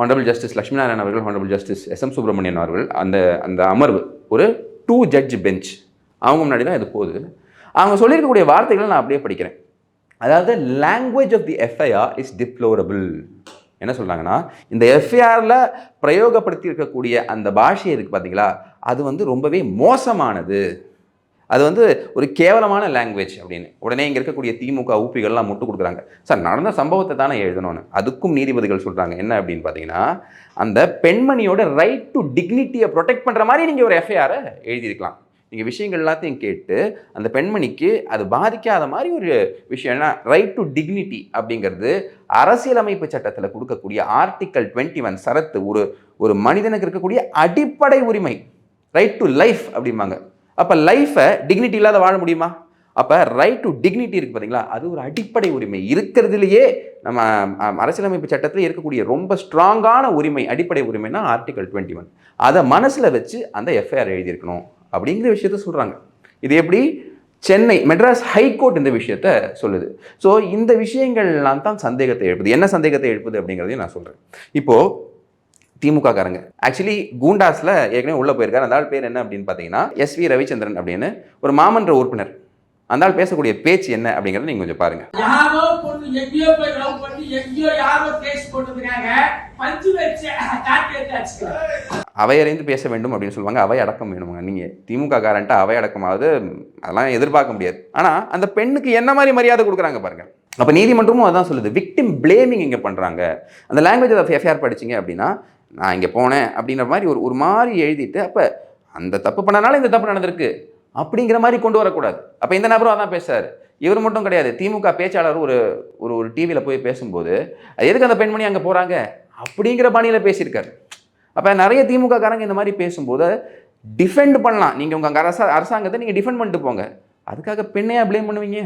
Honourable justice Lakshminarayanan அவர்கள் honourable justice S M Subramanian அவர்கள் அந்த அந்த அமர்வு ஒரு டூ ஜட்ஜ் பெஞ்ச் அவங்க முன்னாடி தான் இது போகுது. அவங்க சொல்லியிருக்கக்கூடிய வார்த்தைகளை நான் அப்படியே படிக்கிறேன். அதாவது language of the FIR is deplorable என்ன சொல்கிறாங்கன்னா இந்த எஃப்ஐஆரில் பிரயோகப்படுத்தி இருக்கக்கூடிய அந்த பாஷை இருக்குது பார்த்தீங்களா அது வந்து ரொம்பவே மோசமானது. அது வந்து ஒரு கேவலமான லாங்குவேஜ் அப்படின்னு. உடனே இங்கே இருக்கக்கூடிய திமுக ஊப்பிகள்லாம் முட்டு கொடுக்குறாங்க. சார் நடந்த சம்பவத்தை தானே எழுதணும்னு. அதுக்கும் நீதிபதிகள் சொல்கிறாங்க என்ன அப்படின்னு பார்த்தீங்கன்னா அந்த பெண்மணியோட ரைட் டு டிக்னிட்டியை ப்ரொடெக்ட் பண்ணுற மாதிரி நீங்கள் ஒரு எஃப்ஐஆரை எழுதியிருக்கலாம். நீங்கள் விஷயங்கள் எல்லாத்தையும் கேட்டு அந்த பெண்மணிக்கு அது பாதிக்காத மாதிரி ஒரு விஷயம் என்ன ரைட் டு டிக்னிட்டி அப்படிங்கிறது அரசியலமைப்பு சட்டத்தில் கொடுக்கக்கூடிய ஆர்டிக்கல் டுவெண்ட்டி ஒன் சரத்து ஒரு ஒரு மனிதனுக்கு இருக்கக்கூடிய அடிப்படை உரிமை. ரைட் டு லைஃப் அப்படிம்பாங்க. அப்போ லைஃப்பை டிக்னிட்டி இல்லாத வாழ முடியுமா? அப்போ ரைட் டு டிக்னிட்டி இருக்குது பார்த்தீங்களா அது ஒரு அடிப்படை உரிமை. இருக்கிறதுலையே நம்ம அரசியலமைப்பு சட்டத்தில் இருக்கக்கூடிய ரொம்ப ஸ்ட்ராங்கான உரிமை அடிப்படை உரிமைனா ஆர்டிகல் டுவெண்ட்டி ஒன் அதை மனசில் வச்சு அந்த எஃப்ஐஆர் எழுதியிருக்கணும் அப்படிங்கிற விஷயத்த சொல்கிறாங்க இது எப்படி? சென்னை மெட்ராஸ் ஹைகோர்ட் இந்த விஷயத்த சொல்லுது. ஸோ இந்த விஷயங்கள்லாம் தான் சந்தேகத்தை எழுப்புது. என்ன சந்தேகத்தை எழுப்புது அப்படிங்கிறதையும் நான் சொல்கிறேன் இப்போது திமுக காரங்க ஆக்சுவலி கூண்டாஸில் ஏற்கனவே உள்ளே போயிருக்காரு. அந்த ஆள் பேர் என்ன அப்படின்னு பார்த்தீங்கன்னா எஸ் வி ரவிச்சந்திரன் அப்படின்னு ஒரு மாமன்ற உறுப்பினர். அந்த ஆள் பேசக்கூடிய பேச்சு என்ன அப்படிங்கிறத நீங்கள் கொஞ்சம் பாருங்க. யாரோ பொண்ணு எங்கேயோ போய் லவ் பண்ணி எங்கேயோ யாரோ கேஸ் போட்டதுக்காக பஞ்சு வச்சு காட்டி அவையறிந்து பேச வேண்டும் அப்படின்னு சொல்லுவாங்க. அவை அடக்கம் வேணுங்க நீங்கள் திமுக காரன்ட்டு அவை அடக்கமாவது அதெல்லாம் எதிர்பார்க்க முடியாது. ஆனால் அந்த பெண்ணுக்கு என்ன மாதிரி மரியாதை கொடுக்குறாங்க பாருங்க. அப்போ நீதிமன்றமும் அதான் சொல்லுது. விக்டிம் பிளேமிங் இங்கே பண்ணுறாங்க அந்த லாங்குவேஜ் ஆஃப் எஃப்ஐஆர் படிச்சீங்க அப்படின்னா நான் இங்கே போனேன் அப்படின்ற மாதிரி ஒரு ஒரு மாதிரி எழுதிட்டு அப்போ அந்த தப்பு பண்ணனால இந்த தப்பு நடந்திருக்கு அப்படிங்கிற மாதிரி கொண்டு வரக்கூடாது. அப்போ இந்த நபரும் அதான் பேசுறாரு. இவர் மட்டும் கிடையாது. திமுக பேச்சாளர் ஒரு ஒரு ஒரு டிவியில் போய் பேசும்போது அது எதுக்கு அந்த பெண்மணி அங்கே போகிறாங்க அப்படிங்கிற பாணியில் பேசியிருக்காரு. அப்போ நிறைய திமுக காரங்க இந்த மாதிரி பேசும்போது டிஃபெண்ட் பண்ணலாம். நீங்கள் உங்கள் அரசா அரசாங்கத்தை நீங்கள் டிஃபெண்ட் பண்ணிட்டு போங்க. அதுக்காக பெண்ணையா ப்ளேம் பண்ணுவீங்க?